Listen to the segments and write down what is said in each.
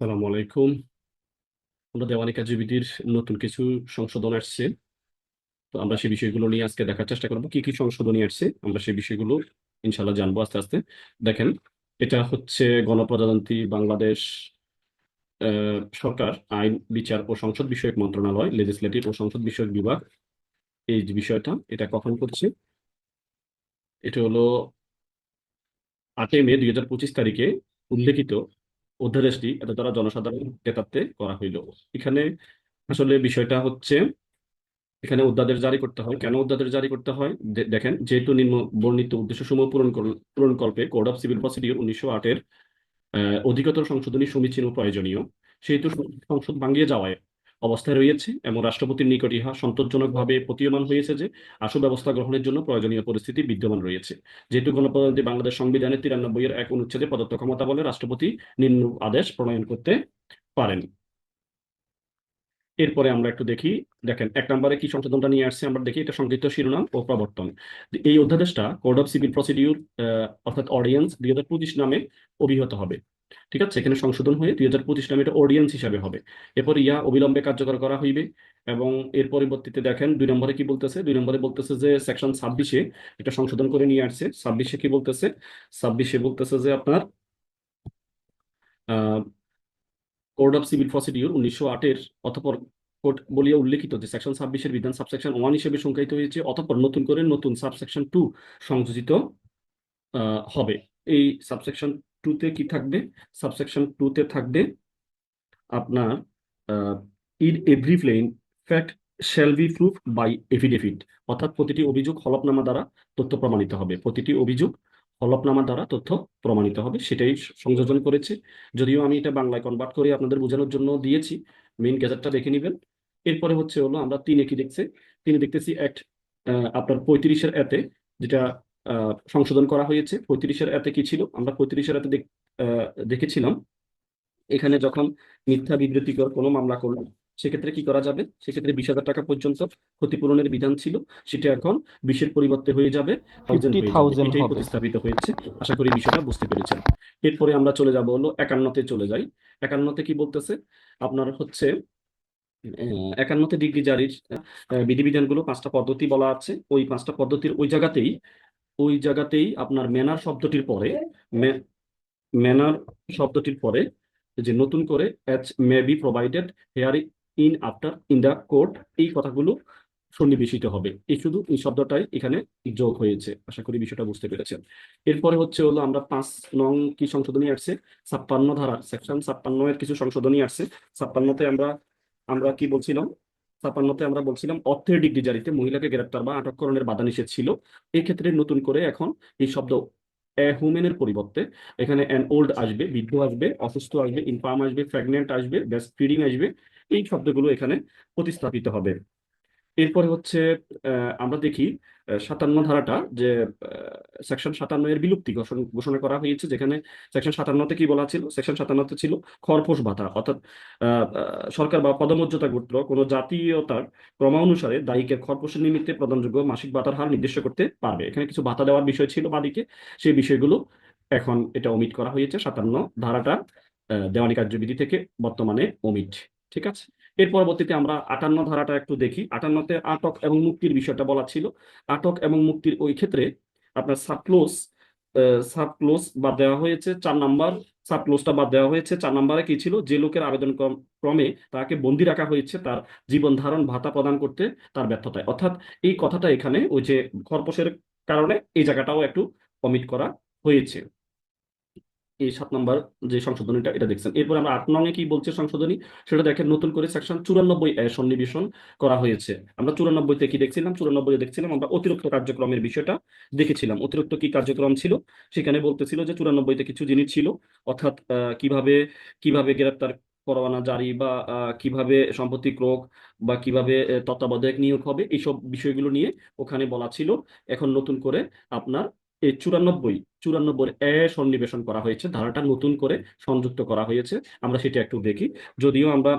সালামু আলাইকুম। আমরা দেওয়ানি কার্যবিধির নতুন কিছু সংশোধন আসছে। তো আমরা সেই বিষয়গুলো নিয়ে আজকে দেখার চেষ্টা করব। কি কি সংশোধনী আসছে, আমরা সেই বিষয়গুলো ইনশাল্লাহ জানব আস্তে আস্তে। দেখেন, এটা হচ্ছে গণপ্রজাতন্ত্রী বাংলাদেশ সরকার, আইন, বিচার ও সংসদ বিষয়ক মন্ত্রণালয় লেজিসলেটিভ ও সংসদ বিষয়ক বিভাগ। এই বিষয়টা, এটা কখন করছে? এটা হলো আটই মে দুই হাজার পঁচিশ তারিখে উল্লেখিত অধ্যাদেশটি এত দ্বারা জনসাধারণ নেতাত্বে করা হইল। এখানে আসলে বিষয়টা হচ্ছে, এখানে অধ্যাদেশ জারি করতে হয়। কেন অধ্যাদেশ জারি করতে হয়? দেখেন, যেহেতু নিম্ন বর্ণিত উদ্দেশ্য সমূহ পূরণ পূরণকল্পে কোড অফ সিভিল প্রসিডিওর উনিশশো আটের অধিকতর সংশোধনী সমীচীন প্রয়োজনীয়। সেহেতু সংসদ ভাঙিয়ে যাওয়ায় অবস্থায় রয়েছে এবং রাষ্ট্রপতির নিকট ইহা সন্তোষজনকভাবে প্রতীয়মান হয়েছে যে আশু ব্যবস্থা গ্রহণের জন্য প্রয়োজনীয় পরিস্থিতি বিদ্যমান রয়েছে। যেহেতু গণপ্রজাতন্ত্রী বাংলাদেশ সংবিধানের তিরানব্বই এর এক অনুচ্ছেদে প্রদত্ত ক্ষমতা বলে রাষ্ট্রপতি নিম্ন আদেশ প্রণয়ন করতে পারেন। এরপরে আমরা একটু দেখি, দেখেন, এক নম্বরে কি সংশোধনটা নিয়ে আসছে, আমরা দেখি এটা সংক্ষিপ্ত শিরোনাম ও প্রবর্তন। এই অধ্যাদেশটা কোড অফ সিভিল প্রসিডিউর অর্থাৎ অডিয়েন্স দুই হাজার পঁচিশ নামে অভিহত হবে। ঠিক আছে? এখানে সংশোধন হয়ে দুই হাজার পঁচিশ নামে এটা অডিয়েন্স হিসাবে হবে। এরপর ইয়া অবিলম্বে কার্যকর করা হইবে এবং এর পরিবর্তিতে দেখেন দুই নম্বরে কি বলতেছে? দুই নম্বরে বলতেছে যে সেকশন ছাব্বিশে এটা সংশোধন করে নিয়ে আসছে। ছাব্বিশে কি বলতেছে? ছাব্বিশে বলতেছে যে আপনার কোড অফ সিভিল প্রসিডিউর উনিশশো আটের অতঃপর কোড বলিয়া উল্লেখিত যে সেকশন ছাব্বিশের বিধান সাবসেকশন ওয়ান হিসেবে সংজ্ঞায়িত হয়েছে, অতঃপর নতুন করে নতুন সাবসেকশন টু সংযোজিত হবে। এই সাবসেকশন টুতে কি থাকবে? সাবসেকশন টুতে থাকবে আপনার in every plain fact shall be proof by affidavit অর্থাৎ প্রতিটি অভিযোগ হলফনামা দ্বারা তথ্য প্রমাণিত হবে। প্রতিটি অভিযোগ হলফনামা দ্বারা তথ্য প্রমাণিত হবে। সেটাই সংযোজন করেছে। যদিও আমি এটা বাংলায় কনভার্ট করে আপনাদের বোঝানোর জন্য দিয়েছি। মেইন গ্যাজেটটা দেখে নেবেন। এরপরে হচ্ছে হলো আমরা তিনে কি দেখছে? তিনে দেখতেছি অ্যাক্ট আপনার পঁয়ত্রিশের এতে যেটা সংশোধন করা হয়েছে। পঁয়ত্রিশের এতে কি ছিল? আমরা পঁয়ত্রিশের এতে দেখেছিলাম। এখানে যখন মিথ্যা বিবৃতিকর কোনো মামলা করল সেক্ষেত্রে কি করা যাবে? সেক্ষেত্রে বিশ হাজার টাকা পর্যন্ত ক্ষতিপূরণের বিধান ছিল। সেটা এখন বিশের পরিবর্তে হয়ে যাবে। এটাই প্রতিস্থাপিত হয়েছে। আশা করি বিষয়টা বুঝতে পেরেছেন। এরপরে আমরা চলে যাব হলো একান্নতে চলে যাই। একান্নতে কি বলতেছে? আপনার হচ্ছে একান্নতে ডিগ্রি জারির বিধিবিধানগুলো পাঁচটা পদ্ধতি বলা আছে। ওই পাঁচটা পদ্ধতির ওই জায়গাতেই ওই জায়গাতেই আপনার ম্যানার শব্দটির পরে ম্যানার শব্দটির পরে যে নতুন করে as may be provided hereinafter in the court এই কথাগুলো সন্নিবেশিত হবে। এই শুধু এই শব্দটাই এখানে যোগ হয়েছে। আশা করি বিষয়টা বুঝতে পেরেছেন। এরপরে হচ্ছে হলো আমরা পাঁচ নং কি সংশোধনী আসছে? ছাপ্পান্ন ধারা সেকশন ছাপ্পান্ন এর কিছু সংশোধনী আসছে। ছাপ্পান্নতে আমরা আমরা কি বলছিলাম? ছাপ্পান্নতে আমরা বলছিলাম অর্থের ডিগ্রি জারিতে মহিলাকে গ্রেপ্তার বা আটককরণের বাধা নিষেধ ছিল। এক্ষেত্রে নতুন করে এখন এই শব্দ এ হুমেনের পরিবর্তে এখানে অ্যান ওল্ড আসবে বৃদ্ধ আসবে, অসুস্থ আসবে ইনফার্ম আসবে প্রেগনেন্ট আসবে ব্যাস ফিডিং আসবে, এই শব্দগুলো এখানে প্রতিস্থাপিত হবে। এরপরে হচ্ছে আমরা দেখি সাতান্ন ধারাটা যে সেকশন সাতান্ন এর বিলুপ্তি ঘোষণা করা হয়েছে যেখানে সেকশন সাতান্নতে কি বলা ছিল? সেকশন সাতান্নতে ছিল খরপোশ ভাতা। অর্থাৎ সরকার বা পদমর্যাদা গোত্র কোনো জাতীয়তার ক্রমানুসারে দায়ীকে খরপোশের নিমিত্তে প্রদানযোগ্য মাসিক ভাতার হার নির্দিষ্ট করতে পারবে। এখানে কিছু ভাতা দেওয়ার বিষয় ছিল বাদিকে। সেই বিষয়গুলো এখন এটা ওমিট করা হয়েছে। সাতান্ন ধারাটা দেওয়ানি কার্যবিধি থেকে বর্তমানে ওমিট ঠিক আছে? এর পরবর্তীতে আমরা আটান্ন ধারাটা একটু দেখি। আটান্নতে আটক এবং মুক্তির বিষয়টা বলা ছিল। আটক এবং মুক্তির ওই ক্ষেত্রে আপনার সাবক্লোজ সাবক্লোজ বাদ দেওয়া হয়েছে। চার নাম্বার সাবক্লোজটা বাদ দেওয়া হয়েছে। চার নাম্বারে কি ছিল? যে লোকের আবেদন ক্রমে তাকে বন্দি রাখা হয়েছে তার জীবন ধারণ, ভাতা প্রদান করতে তার ব্যর্থতায়। অর্থাৎ এই কথাটা এখানে ওই যে খরপোশের কারণে এই জায়গাটাও একটু কমিট করা হয়েছে। এই সাত নম্বর যে সংশোধনীটা, এটা দেখছেন। এরপর আমরা আট নঙে কি বলছে সংশোধনী? সেটা দেখেন, নতুন করে সেকশন চুরানব্বই, এ, সন্নিবেশন করা হয়েছে। আমরা চুরানব্বইতে কি দেখছিলাম? চুরানব্বই দেখছিলাম, আমরা অতিরিক্ত কার্যক্রমের বিষয়টা দেখেছিলাম। অতিরিক্ত কি কার্যক্রম ছিল? সেখানে বলতেছিল যে চুরানব্বইতে কিছু জিনিস ছিল, অর্থাৎ কীভাবে কীভাবে গ্রেপ্তার পরোয়ানা জারি বা কীভাবে সম্পত্তি ক্রোক বা কীভাবে তত্ত্বাবধায়ক নিয়োগ হবে, এইসব বিষয়গুলো নিয়ে ওখানে বলা ছিল। এখন নতুন করে আপনার এই চুরানব্বই চুরানব্বই এ সন্নিবেশন করা হয়েছে। ধারাটা নতুন করে সংযুক্ত করা হয়েছে। আমরা সেটা একটু দেখি। যদিও আমরা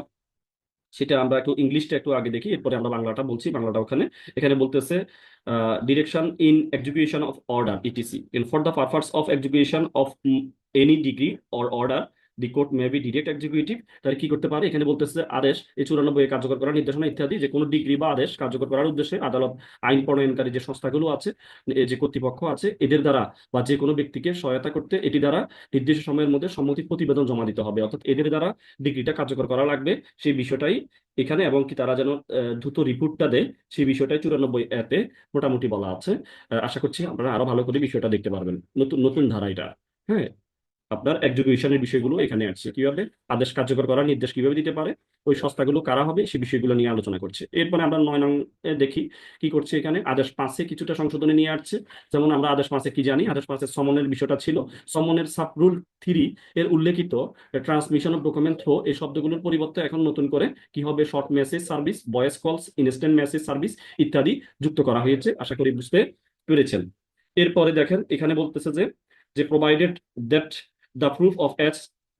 সেটা আমরা একটু ইংলিশটা একটু আগে দেখি, এরপরে আমরা বাংলাটা বলছি, বাংলাটা ওখানে। এখানে বলতেছে direction in execution of order ETC in for the purposes of execution of any degree or order the court may be direct executive তাহলে কি করতে পারে? এখানে বলতেছে আদেশ, এই চুরানব্বই এ কার্যকর করার নির্দেশনা ইত্যাদি, যে কোনো ডিগ্রি বা আদেশ কার্যকর করার উদ্দেশ্যে আদালত আইন প্রণয়নকারী যে সংস্থাগুলো আছে যে কর্তৃপক্ষ আছে, এদের দ্বারা বা যে কোনো ব্যক্তিকে সহায়তা করতে এটি দ্বারা নির্দিষ্ট সময়ের মধ্যে সম্মতি প্রতিবেদন জমা দিতে হবে। অর্থাৎ এদের দ্বারা ডিগ্রিটা কার্যকর করা লাগবে। সেই বিষয়টাই এখানে এবং কি তারা যেন দ্রুত রিপোর্টটা দেয়, সেই বিষয়টাই চুরানব্বই এতে মোটামুটি বলা আছে। আশা করছি আপনারা আরও ভালো করে বিষয়টা দেখতে পারবেন। নতুন নতুন ধারা এটা। হ্যাঁ? আপনার এক্সিকিউশনের বিষয়গুলো এখানে আসছে কীভাবে আদেশ কার্যকর করার নির্দেশ কীভাবে দিতে পারে? ওই সংস্থাগুলো কারা হবে? সেই বিষয়গুলো নিয়ে আলোচনা করছে। এরপরে আমরা নয় নং দেখি কি করছে এখানে। আদেশ পাঁচে কিছুটা সংশোধনে নিয়ে আসছে। যেমন আমরা আদেশ পাঁচে কি জানি? আদেশ পাঁচে সমনের বিষয়টা ছিল। সমনের সাব রুল থ্রি এর উল্লেখিত ট্রান্সমিশন অফ ডকুমেন্ট থ্রো এই শব্দগুলোর পরিবর্তে এখন নতুন করে কি হবে? Short message service voice calls instant message service ইত্যাদি যুক্ত করা হয়েছে। আশা করি বুঝতে পেরেছেন। এরপরে দেখেন, এখানে বলতেছে যে যে provided that the proof of age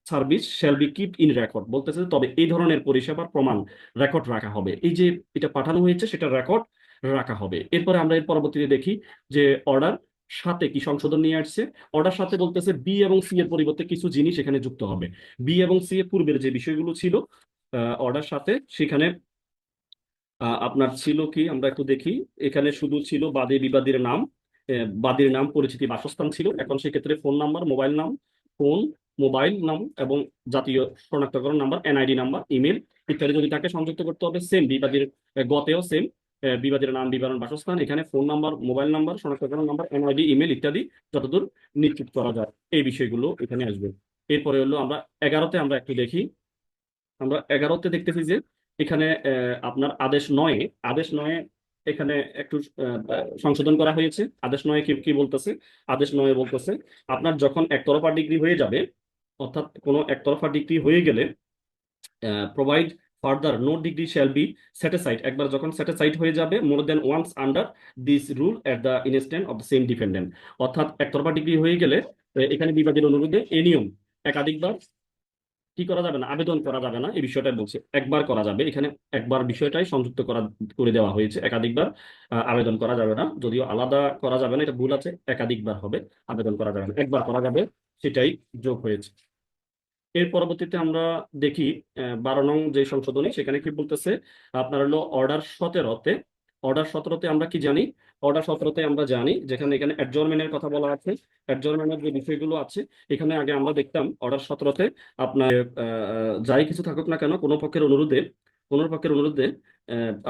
service shall be keep in record বলতেছে তবে এই ধরনের পরিষেবার প্রমাণ রেকর্ড রাখা হবে। এই যে এটা পাঠানো হয়েছে, সেটা রেকর্ড রাখা হবে। এরপরে আমরা এর পরবর্তীতে দেখি যে অর্ডার সাথে কি সংশোধন নিয়ে আসছে। অর্ডার সাথে বলতেছে বি এবং সি এর পরিবর্তে কিছু জিনিস এখানে যুক্ত হবে। বি এবং সি এর পূর্বের যে বিষয়গুলো ছিল অর্ডার সাথে সেখানে আপনার ছিল কি, আমরা একটু দেখি। এখানে শুধু ছিল বাদী বিবাদীর নাম বাদীর নাম পরিচিতি বাসস্থান ছিল। এখন সেক্ষেত্রে ফোন নাম্বার মোবাইল নাম ফোন, মোবাইল নাম এবং জাতীয় শনাক্তকরণ নাম্বার, এনআইডি নাম্বার, ইমেল ইত্যাদি। যদি তাকে সংযুক্ত করতে হবে, সেম বিবাদীর গতেও সেম বিবাদীর নাম, বিবরণ, বাসস্থান, এখানে ফোন নাম্বার, মোবাইল নাম্বার, শনাক্তকরণ নাম্বার, এনআইডি, ইমেল ইত্যাদি যতদূর নিশ্চিত করা যায়। এই বিষয়গুলো এখানে আসবে। এরপরে হলো আমরা এগারোতে আমরা একটু দেখি। আমরা এগারোতে দেখতেছি যে এখানে আপনার আদেশ নয়ে আদেশ নয়ে এখানে একটু সংশোধন করা হয়েছে। আদেশ নয়ে কি কি বলতেছে? আদেশ নয়ে বলতেছে, আপনার যখন একতরফা ডিগ্রি হয়ে যাবে, অর্থাৎ কোনো একতরফা ডিগ্রি হয়ে গেলে provide further no degree shall be satisfied একবার যখন স্যাটিসফাইড হয়ে যাবে more than once under this rule at the instant of the same dependent অর্থাৎ একতরফা ডিগ্রি হয়ে গেলে এখানে বিবাদের অনুরোধে এ নিয়ম। একাধিকবার কি করা যাবে না? আবেদন করা যাবে না, এই বিষয়টাই বলছে। একবার করা যাবে। এখানে একবার বিষয়টাই সংযুক্ত করা, করে দেওয়া হয়েছে। একাধিকবার আবেদন করা যাবে না। যদিও আলাদা করা যাবে না, এটা ভুল আছে, একাধিকবার হবে, আবেদন করা যাবে না। একবার করা যাবে, সেটাই যোগ হয়েছে। এর পরবর্তীতে আমরা দেখি বারো নং যে সংশোধনী, সেখানে কি বলতেছে, আপনার হলো অর্ডার সতেরোতে। অর্ডার সতেরোতে আমরা কি জানি অর্ডার সতেরোতে আমরা জানি, যেখানে এখানে অ্যাডজর্নমেন্টের কথা বলা আছে। অ্যাডজর্নমেন্টের যে বিষয়গুলো আছে, এখানে আগে আমরা দেখতাম অর্ডার সতেরোতে আপনার যাই কিছু থাকুক না কেন, কোনো পক্ষের অনুরোধে, কোনো পক্ষের অনুরোধে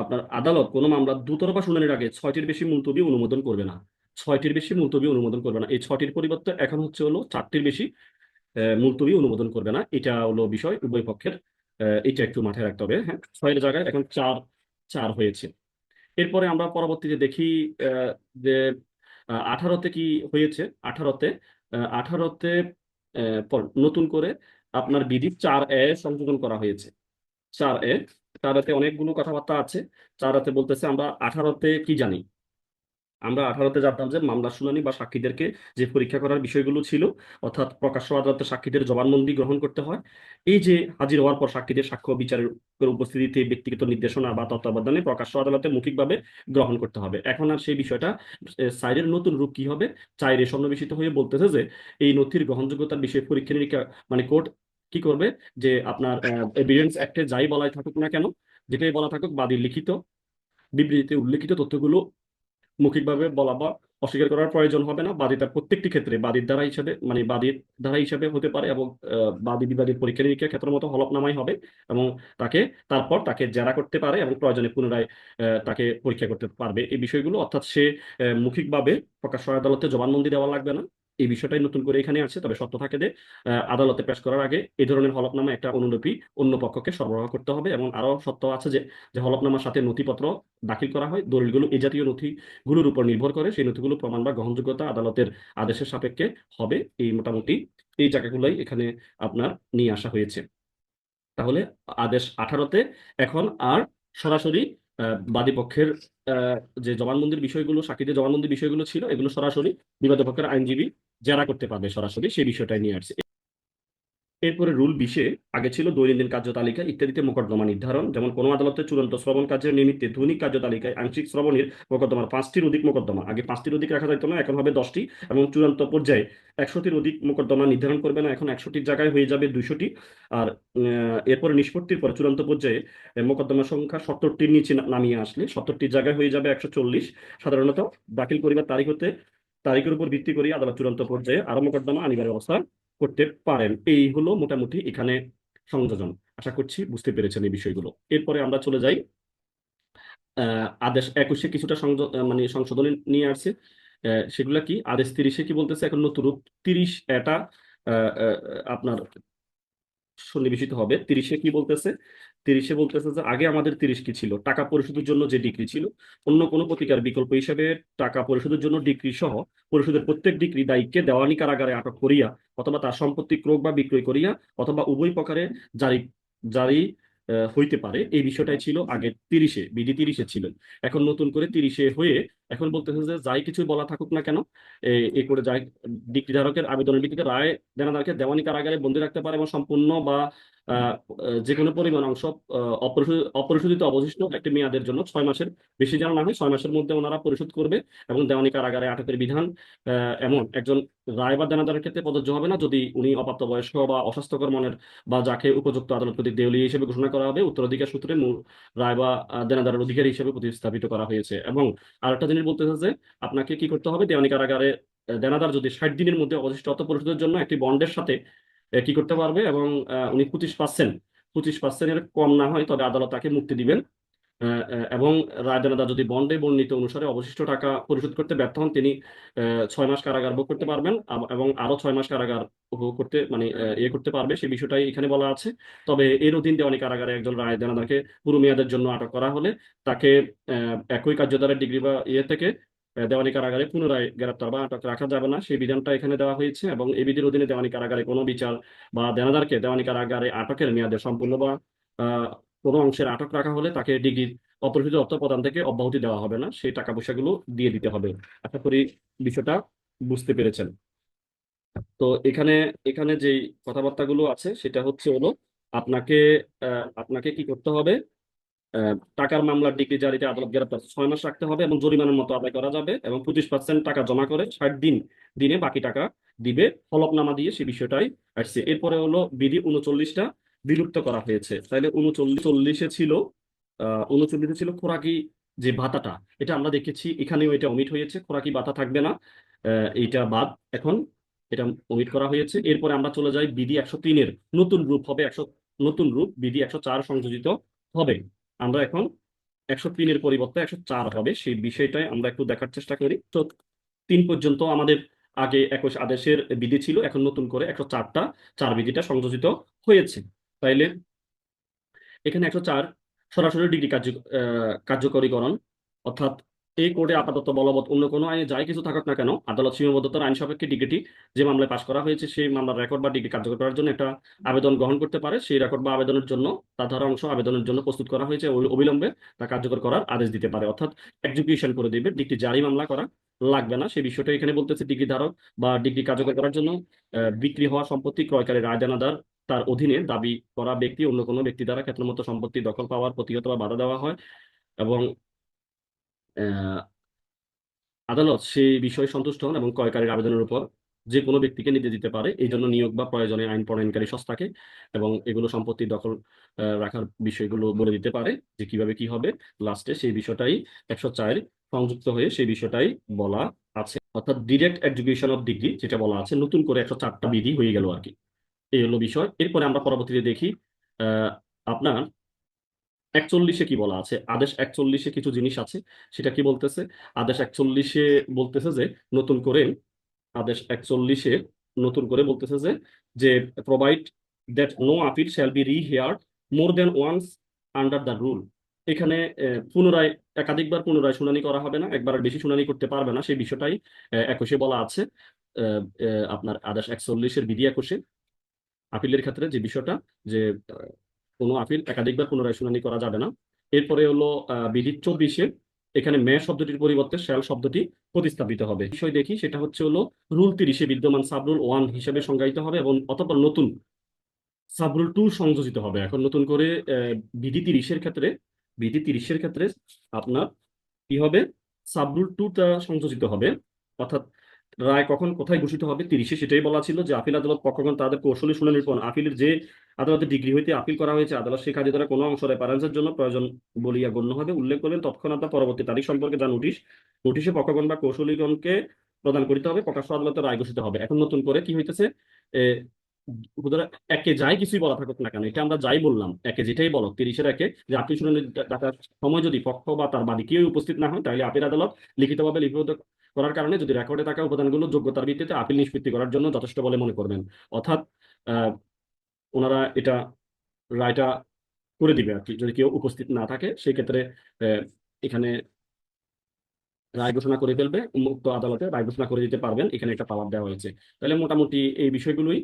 আপনার আদালত কোনো মামলা দুতরফা শুনানির আগে ছয়টির বেশি মুলতবি অনুমোদন করবে না। ছয়টির বেশি মুলতবি অনুমোদন করবে না। এই ছয়টির পরিবর্তে এখন হচ্ছে হলো চারটির বেশি মুলতবি অনুমোদন করবে না। এটা হলো বিষয় উভয় পক্ষের এটা একটু মাথায় রাখতে হবে। হ্যাঁ ছয়ের জায়গায় এখন চার চার হয়েছে। এরপরে আমরা পরবর্তীতে দেখি যে আঠারোতে কি হয়েছে? আঠারোতে আঠারোতে নতুন করে আপনার বিধি চার এ সংযোজন করা হয়েছে। চার এ চারাতে অনেকগুলো কথাবার্তা আছে। চারাতে বলতেছে আমরা আঠারোতে কি জানি? আমরা আঠারোতে জানতাম যে মামলা শুনানি বা সাক্ষীদেরকে যে পরীক্ষা করার বিষয়গুলো ছিল, অর্থাৎ প্রকাশ্য আদালতে সাক্ষীদের জবানবন্দি গ্রহণ করতে হয়। এই যে হাজির হওয়ার পর সাক্ষীদের সাক্ষ্য বিচারের উপস্থিতিতে ব্যক্তিগত নির্দেশনা বা তত্ত্বাবধানে প্রকাশ্য আদালতে মৌখিকভাবে গ্রহণ করতে হবে। এখন আর সেই বিষয়টা সাইডের নতুন রূপ কি হবে? চাইরে সন্নিবেশিত হয়ে বলতেছে যে, এই নথির গ্রহণযোগ্যতার বিষয়ে পরীক্ষা নিরীক্ষা মানে কোর্ট কি করবে? যে আপনার এভিডেন্স অ্যাক্টে যাই বলাই থাকুক না কেন, যেটাই বলা থাকুক বাদীর লিখিত, বিবৃতিতে উল্লেখিত তথ্যগুলো মৌখিকভাবে বলা বা অস্বীকার করার প্রয়োজন হবে না। বাদী তার প্রত্যেকটি ক্ষেত্রে, বাদীর দ্বারা হিসাবে মানে বাদীর দ্বারা হিসাবে হতে পারে এবং বাদী বিবাদীর পরীক্ষা নিরীক্ষা ক্ষেত্রের মতো হলফনামাই হবে এবং তাকে, তারপর তাকে জেরা করতে পারে এবং প্রয়োজনে পুনরায় তাকে পরীক্ষা করতে পারবে। এই বিষয়গুলো অর্থাৎ সে মৌখিকভাবে প্রকাশ্য আদালতে জবানবন্দি দেওয়া লাগবে না। এই বিষয়টাই নতুন করে এখানে আছে তবে সত্য থাকে যে আদালতে পেশ করার আগে এই ধরনের হলফনামা একটা অনুলিপি অন্য পক্ষকে সরবরাহ করতে হবে এবং আরও সত্য আছে যে যে হলফনামার সাথে নথিপত্র দাখিল করা হয় দলিলগুলো এই জাতীয় নথিগুলোর উপর নির্ভর করে সেই নথিগুলো প্রমাণ বা গ্রহণযোগ্যতা আদালতের আদেশের সাপেক্ষে হবে এই মোটামুটি এই জায়গাগুলোই এখানে আপনার নিয়ে আসা হয়েছে। তাহলে আদেশ আঠারোতে এখন আর সরাসরি আহ, বাদী পক্ষের আহ, যে জবানবন্দির বিষয়গুলো সাক্ষীদের জবানবন্দির বিষয়গুলো ছিল এগুলো সরাসরি বিবাদী পক্ষের আইনজীবী জেরা করতে পারবে সরাসরি সেই বিষয়টাই নিয়ে আসছে। এরপরে রুল বিশে আগে ছিল দৈনন্দিন কার্য তালিকা ইত্যাদিতে মোকদ্দমা নির্ধারণ। যেমন কোনো আদালতে চূড়ান্ত শ্রবণ কার্যের নিমিত্তে দৈনিক কার্য তালিকায় আংশিক শ্রবণের মোকদ্দমার পাঁচটির অধিক মোকদ্দমা। আগে পাঁচটির অধিক রাখা যেত না এখন হবে দশটি এবং চূড়ান্ত পর্যায়ে একশোটির অধিক মোকদ্দমা নির্ধারণ করবে না এখন একশোটির জায়গায় হয়ে যাবে দুইশোটি। আর এরপরে নিষ্পত্তির পর চূড়ান্ত পর্যায়ে আহ, মোকদ্দমার সংখ্যা সত্তরটির নিচে নামিয়ে আসলে সত্তরটির জায়গায় হয়ে যাবে একশো চল্লিশ। সাধারণত দাখিল করিবার তারিখ হতে তারিখের উপর ভিত্তি করে আদালত চূড়ান্ত পর্যায়ে আরও মোকদ্দমা আনিবার ব্যবস্থা করতে পারেন। এই হলো মোটামুটি এখানে সংযোজন। আশা করছি বুঝতে পেরেছেন এই বিষয়গুলো। এরপরে আমরা চলে যাই। আদেশ একুশে কিছুটা মানে সংশোধন নিয়ে আসছে। সেগুলা কি? আদেশ তিরিশে কি বলতেছে? এখন নতুন রূপ তিরিশ এটা আপনার সন্নিবেশিত হবে। তিরিশে কি বলতেছে? তিরিশে বলতেছে যে আগে আমাদের তিরিশ কি ছিল? টাকা পরিশোধের জন্য যে ডিগ্রি ছিল, অন্য কোনো প্রতিকার বিকল্প হিসেবে টাকা পরিশোধের জন্য ডিগ্রি সহ পরিশোধের প্রত্যেক ডিগ্রি দায়িত্বে দেওয়ানি কারাগারে আটক করিয়া অথবা তার সম্পত্তি ক্রয় বা বিক্রয় করিয়া অথবা উভয় প্রকারে জারি জারি হইতে পারে। এই বিষয়টাই ছিল আগে তিরিশে, বিধি তিরিশে ছিল এখন নতুন করে তিরিশে হয়ে এখন বলতেছে যে যাই কিছু বলা থাকুক না কেন, এ- এ করে যাই ডিগ্রি ধারকের আবেদনের ভিত্তিতে রায় দেনাদারকে দেওয়ানি কারাগারে বন্দী রাখতে পারে এবং সম্পূর্ণ বা যে কোনো পরিমাণ অংশ অপরিশোধিত অবশিষ্ট একটি মেয়াদের জন্য ছয় মাসের বেশি যেন না হয় ছয় মাসের মধ্যে ওনারা পরিশোধ করবে এবং দেওয়ানি কারাগারে আটকের বিধান এমন একজন রায় বা দেনাদারের ক্ষেত্রে প্রযোজ্য হবে না যদি উনি অপ্রাপ্তবয়স্ক বা অস্বাস্থ্যকর মনের বা যাকে উপযুক্ত আদালত কর্তৃক দেউলি হিসেবে ঘোষণা করা হবে, উত্তরাধিকার সূত্রে রায় বা দেনাদারের অধিকারী হিসেবে প্রতিস্থাপিত করা হয়েছে। এবং আরেকটা জিনিস বলতে যে আপনাকে কি করতে হবে? দেওয়ানি কারাগারে দেনাদার যদি ষাট দিনের মধ্যে অবশিষ্ট অর্থ পরিশোধের জন্য একটি বন্ডের সাথে কি করতে পারবে? এবং উনি পঁচিশ পার্সেন্ট, পঁচিশ পার্সেন্টের কম না হয় তবে আদালত তাকে মুক্তি দিবেন। এবং রায় দেনাদার যদি বন্ডে বর্ণিত অনুসারে অবশিষ্ট টাকা পরিশোধ করতে ব্যর্থ হন তিনি ছয় মাস কারাগার ভোগ করতে পারবেন এবং আরও ছয় মাস কারাগার ভোগ করতে মানে ইয়ে করতে পারবে সেই বিষয়টাই এখানে বলা আছে। তবে এর অধীন দেওয়ানি কারাগারে একজন রায় দেনাদারকে পুরো মেয়াদের জন্য আটক করা হলে তাকে একই কার্যধারের ডিগ্রি বা ইয়ে থেকে দেওয়ানি কারাগারে পুনরায় গ্রেপ্তার বা আটক রাখা যাবে না। সেই বিধানটা এখানে দেওয়া হয়েছে এবং এই বিধির অধীনে দেওয়ানি কারাগারে কোনো বিচার বা দেনাদারকে দেওয়ানি কারাগারে আটকের মেয়াদে সম্পূর্ণ বা কোনো অংশের আটক রাখা হলে তাকে ডিগ্রির অপরিহিত অর্থ প্রদান থেকে অব্যাহতি দেওয়া হবে না, সেই টাকা পয়সাগুলো দিয়ে দিতে হবে। আশা করি বিষয়টা বুঝতে পেরেছেন। তো এখানে এখানে যেই কথাবার্তাগুলো আছে, সেটা হচ্ছে হলো আপনাকে আপনাকে কি করতে হবে? টাকার মামলার ডিগ্রি জারিতে আদালত গ্রেপ্তার। ছয় মাস রাখতে হবে এবং জরিমানার মতো আদায় করা যাবে এবং পঁচিশ পার্সেন্ট টাকা জমা করে ষাট দিন, দিনে বাকি টাকা দিবে। হলফনামা দিয়ে সে বিষয়টাই আসছে। এরপরে হলো বিধি উনচল্লিশটা। বিলুপ্ত করা হয়েছে। তাহলে উনচল্লিশ চল্লিশে ছিল, আহ উনচল্লিশে ছিল খোরাকি যে ভাতাটা, এটা আমরা দেখেছি, এখানেও এটা অমিট হয়েছে, খোরাকি ভাতা থাকবে না এইটা বাদ, এখন এটা অমিট করা হয়েছে। এরপরে আমরা চলে যাই বিধি একশো তিনের নতুন রূপ হবে একশো, নতুন রূপ বিধি একশো চার সংযোজিত হবে। আমরা এখন একশো তিনের পরিবর্তে একশো চার হবে, সেই বিষয়টাই আমরা একটু দেখার চেষ্টা করি। তো তিন পর্যন্ত আমাদের আগে একুশ আদেশের বিধি ছিল, এখন নতুন করে একশো চারটা, চার বিধিটা সংযোজিত হয়েছে। তাইলে এখানে একশো চার সরাসরি ডিগ্রি কার্য কার্যকরীকরণ। অর্থাৎ এই কোর্টে আপাতত বলবৎ অন্য কোনো আইনে যাই কিছু থাকুক না কেন, আদালত সীমাবদ্ধতার আইন সাপেক্ষে ডিগ্রিটি যে মামলায় পাশ করা হয়েছে, সেই মামলার রেকর্ড বা ডিগ্রি কার্যকর করার জন্য একটা আবেদন গ্রহণ করতে পারে। সেই রেকর্ড বা আবেদনের জন্য, তার ধারা অংশ আবেদনের জন্য প্রস্তুত করা হয়েছে অবিলম্বে তা কার্যকর করার আদেশ দিতে পারে। অর্থাৎ এক্সিকিউশন করে দিবে। ডিগ্রি জারি মামলা করা লাগবে না। সেই বিষয়টা এখানে বলতেছে, ডিগ্রি ধারক বা ডিগ্রি কার্যকর করার জন্য বিক্রি হওয়া সম্পত্তি ক্রয়কারী রায় দেনাদার তার অধীনে দাবি করা ব্যক্তি অন্য কোনো ব্যক্তি দ্বারা ক্ষেত্রমত সম্পত্তি দখল পাওয়ার প্রতিহত বা বাধা দেওয়া হয় এবং আদালত সেই বিষয়ে সন্তুষ্ট হন এবং ক্রয়কারীর আবেদনের উপর যে কোনো ব্যক্তিকে নিতে দিতে পারে। এই জন্য নিয়োগ বা প্রয়োজনে আইন প্রণয়নকারী সংস্থাকে এবং এগুলো সম্পত্তি দখল রাখার বিষয়গুলো বলে দিতে পারে যে কীভাবে কি হবে। লাস্টে সেই বিষয়টাই একশো চার সংযুক্ত হয়ে সেই বিষয়টাই বলা আছে। অর্থাৎ ডিরেক্ট এডুকেশন অফ ডিগ্রি যেটা বলা আছে, নতুন করে একশো চারটা বিধি হয়ে গেল আর কি। এই হলো বিষয়। এরপরে আমরা পরবর্তীতে দেখি আপনার একচল্লিশে কি বলা আছে? আদেশ একচল্লিশে কিছু জিনিস আছে, সেটা কি বলতেছে? আদেশ একচল্লিশে বলতেছে যে, নতুন করে, আদেশ একচল্লিশে নতুন করে বলতেছে যে যে provide that no appeal shall be reheard more than once under the rule এখানে পুনরায়, একাধিকবার পুনরায় শুনানি করা হবে না একবার বেশি শুনানি করতে পারবে না, সেই বিষয়টাই একুশে বলা আছে আপনার আদেশ একচল্লিশের বিধি একুশে। আপিলের ক্ষেত্রে যে বিষয়টা যে কোনো আপিল একাধিকবার পুনরায় শুনানি করা যাবে না। এরপরে হলো বিধি চব্বিশে এখানে মে শব্দটির পরিবর্তে শ্যাল শব্দটি প্রতিস্থাপিত হবে। বিষয় দেখি, সেটা হচ্ছে হলো রুল তিরিশে বিদ্যমান সাবরুল ওয়ান হিসেবে সংজ্ঞায়িত হবে এবং অতঃপর নতুন সাবরুল টু সংযোজিত হবে। এখন নতুন করে বিধি তিরিশের ক্ষেত্রে, বিধি তিরিশের ক্ষেত্রে আপনার কি হবে? সাবরুল টুটা সংযোজিত হবে। অর্থাৎ রায় কখন কোথায় ঘোষিত হবে? তিরিশে সেটাই বলা ছিল যে আপিল আদালত পক্ষগণ তাদের কৌশলী শুনানির পর আপিলের যে আদালতের ডিগ্রি হইতে আপিল করা হয়েছে, আদালত সেই কাজে দ্বারা কোনো অংশ রেফারেন্সের জন্য প্রয়োজন বলিয়া গণ্য হবে। উল্লেখ করলেন তৎক্ষণাৎ পরবর্তী তারিখ সম্পর্কে যা নোটিশ, নোটিশে পক্ষগণ বা কৌশলীগণকে প্রদান করিতে হবে। প্রকাশ্য আদালতে রায় ঘোষিত হবে। এখন নতুন করে কি হইতেছে? একে যাই কিছুই বলা থাকুক না কেন এটা আমরা যাই বললাম, একে যেটাই বলো, তিরিশের একে, যে আপিল শুনানি ডাকার সময় যদি পক্ষ বা তার বাদী কেউ উপস্থিত না হয় তাহলে আপিল আদালত লিখিতভাবে লিপিবদ্ধ করার কারণে যদি রেকর্ডে থাকা উপাদানগুলো যোগ্যতার ভিত্তিতে আপিল নিষ্পত্তি করার জন্য যথেষ্ট বলে মনে করবেন। অর্থাৎ ওনারা এটা রায়টা করে দিবে আর কি। যদি কেউ উপস্থিত না থাকে সেই ক্ষেত্রে এখানে রায় ঘোষণা করে ফেলবে, উন্মুক্ত আদালতে রায় ঘোষণা করে দিতে পারবেন, এখানে একটা পাওয়ার দেওয়া হয়েছে। তাহলে মোটামুটি এই বিষয়গুলোই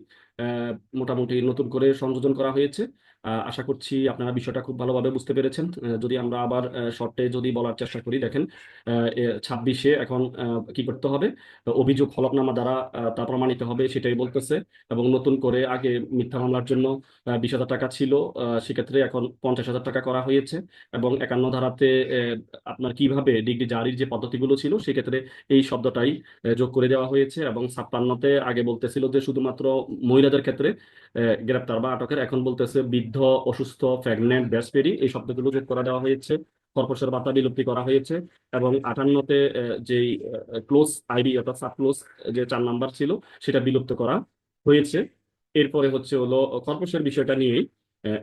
মোটামুটি নতুন করে সংযোজন করা হয়েছে। আশা করছি আপনারা বিষয়টা খুব ভালোভাবে বুঝতে পেরেছেন। যদি আমরা আবার শর্টে যদি বলার চেষ্টা করি, দেখেন ছাব্বিশে এখন কি করতে হবে? অভিযোগ হলফনামা দ্বারা তা প্রমাণিত হবে, সেটাই বলতেছে। এবং নতুন করে আগে মিথ্যা মামলার জন্য বিশ হাজার টাকা ছিল সেক্ষেত্রে এখন পঞ্চাশ হাজার টাকা করা হয়েছে। এবং একান্ন ধারাতে আপনার কীভাবে ডিগ্রি জারির যে পদ্ধতিগুলো ছিল, সেক্ষেত্রে এই শব্দটাই যোগ করে দেওয়া হয়েছে। এবং ছাপ্পান্নতে আগে বলতেছিল যে শুধুমাত্র মহিলাদের ক্ষেত্রে গ্রেপ্তার বা আটকের। এখন বলতেছে বৃদ্ধ, অসুস্থ প্রেগনেন্ট ব্যাসপেরি এই শব্দগুলো যোগ করে দেওয়া হয়েছে। কর্পোরেশন বার্তা বিলুপ্তি করা হয়েছে এবং আটান্নতে যেই ক্লোজ আইবি অর্থাৎ সাব ক্লোজ যে চার নাম্বার ছিল সেটা বিলুপ্ত করা হয়েছে। এরপরে হচ্ছে হলো কর্পোরেশনের বিষয়টা নিয়েই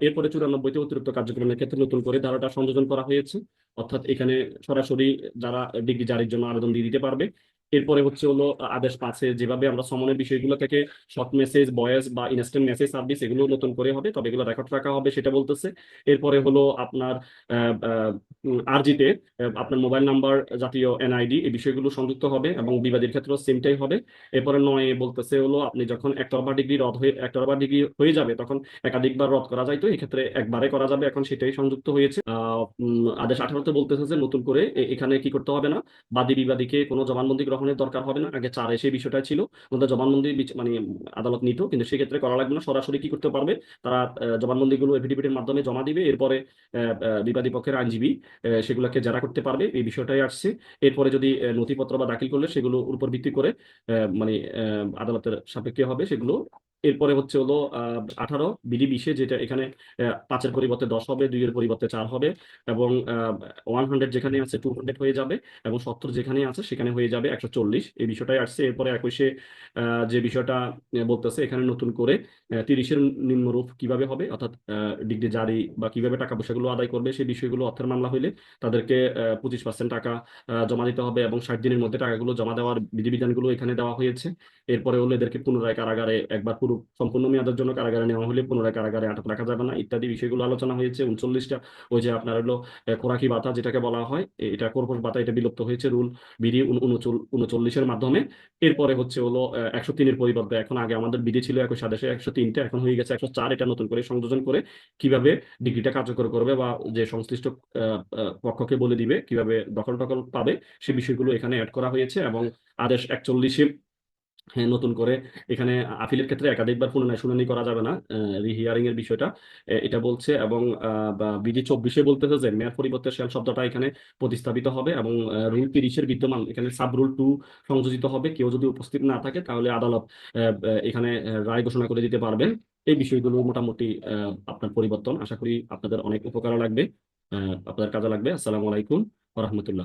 এরপরে চুরানব্বইতে অতিরিক্ত কার্যক্রমের ক্ষেত্রে নতুন করে ধারাটা সংযোজন করা হয়েছে। অর্থাৎ এখানে সরাসরি যারা ডিগ্রি জারির জন্য আবেদন দিয়ে দিতে পারবে এরপরে হচ্ছে হলো আদেশ পাঁচে যেভাবে আমরা সমনের বিষয়গুলো থেকে শর্ট মেসেজ ভয়েস বা ইনস্ট্যান্ট মেসেজ সার্ভিস এগুলো নতুন করে হবে, তবে এগুলো রেকর্ড রাখা হবে সেটা বলতেছে। এরপরে হলো আপনার আরজিতে আপনার মোবাইল নাম্বার জাতীয় এনআইডি এই বিষয়গুলো সংযুক্ত হবে এবং বিবাদীর ক্ষেত্রেও সেমটাই হবে। এরপরে নয় বলতেছে হলো, আপনি যখন একতরফা ডিগ্রি রদ হয়ে একতরফা ডিগ্রি হয়ে যাবে, তখন একাধিকবার রদ করা যায়। তো এক্ষেত্রে একবারে করা যাবে, এখন সেটাই সংযুক্ত হয়েছে। আদেশ আঠারোতে বলতেছে যে নতুন করে এখানে কি করতে হবে না? বাদী বিবাদীকে কোনো জবানবন্দি গ্রহণের দরকার হবে না। আগে চারে সেই বিষয়টা ছিল। ওদের জবানবন্দি মানে আদালত নিত কিন্তু সেক্ষেত্রে করা লাগবে না। সরাসরি কি করতে পারবে? তারা আহ, জবানবন্দিগুলো এফিডেভিটের মাধ্যমে জমা দিবে। এরপরে বিবাদী পক্ষের আইনজীবী সেগুলোকে জেরা করতে পারবে। এই বিষয়টাই আসছে। এরপরে যদি নথিপত্র বা দাখিল করলে সেগুলো উপর ভিত্তি করে মানে আদালতের সাপেক্ষে হবে সেগুলো এরপরে হচ্ছে হলো আঠারো বিধি বিশে, যেটা এখানে পাঁচের পরিবর্তে দশ হবে, দুইয়ের পরিবর্তে চার হবে, এবং ওয়ান হান্ড্রেড যেখানে আছে টু হান্ড্রেড হয়ে যাবে, এবং সত্তর যেখানে আছে সেখানে হয়ে যাবে একশো চল্লিশ। এই বিষয়টাই আসছে। এরপরে একুশে যে বিষয়টা বলতেছে, এখানে নতুন করে তিরিশের নিম্নরূপ কীভাবে হবে, অর্থাৎ ডিগ্রি জারি বা কীভাবে টাকা পয়সাগুলো আদায় করবে, সেই বিষয়গুলো অর্থের মামলা হইলে তাদেরকে পঁচিশ পার্সেন্ট টাকা জমা দিতে হবে, এবং ষাট দিনের মধ্যে টাকাগুলো জমা দেওয়ার বিধিবিধানগুলো এখানে দেওয়া হয়েছে। এরপরে হলো এদেরকে পুনরায় কারাগারে একবার পুরো সম্পূর্ণ মেয়াদের জন্য কারাগারে নেওয়া হলে পুনরায় কারাগারে আটক রাখা যাবে না, ইত্যাদি বিষয়গুলো আলোচনা হয়েছে। উনচল্লিশটা, ওই যে আপনার হলো খোরাকি ভাতা যেটাকে বলা হয় এটা কর্পোস ভাতা, এটা বিলুপ্ত হয়েছে, রুল বিধি উনচল্লিশের মাধ্যমে। এরপরে হচ্ছে হলো একশো তিনের পরিবর্তে এখন আগে আমাদের বিধি ছিল একুশ আদেশে একশো তিনটা, এখন হয়ে গেছে একশো চার, এটা নতুন করে সংযোজন করে কীভাবে ডিগ্রিটা কার্যকর করবে বা যে সংশ্লিষ্ট পক্ষকে বলে দিবে, কীভাবে দখল টখল পাবে, সে বিষয়গুলো এখানে অ্যাড করা হয়েছে এবং আদেশ একচল্লিশে হ্যাঁ নতুন করে। এখানে আপিলের ক্ষেত্রে একাধিকবার পুনরায় শুনানি করা যাবে না রিহিয়ারিং এর বিষয়টা। এটা বলছে এবং বিধি চব্বিশে বলতেছে যে মেয়াদ পরিবর্তে শেল শব্দটা এখানে প্রতিস্থাপিত হবে এবং রুল তিরিশের বিদ্যমান, এখানে সাব রুল টু সংযোজিত হবে। কেউ যদি উপস্থিত না থাকে তাহলে আদালত এখানে রায় ঘোষণা করে দিতে পারবেন। এই বিষয়গুলো মোটামুটি আপনার পরিবর্তন। আশা করি আপনাদের অনেক উপকার লাগবে আপনাদের কাজে লাগবে। আসসালামু আলাইকুম রহমতুল্লাহ।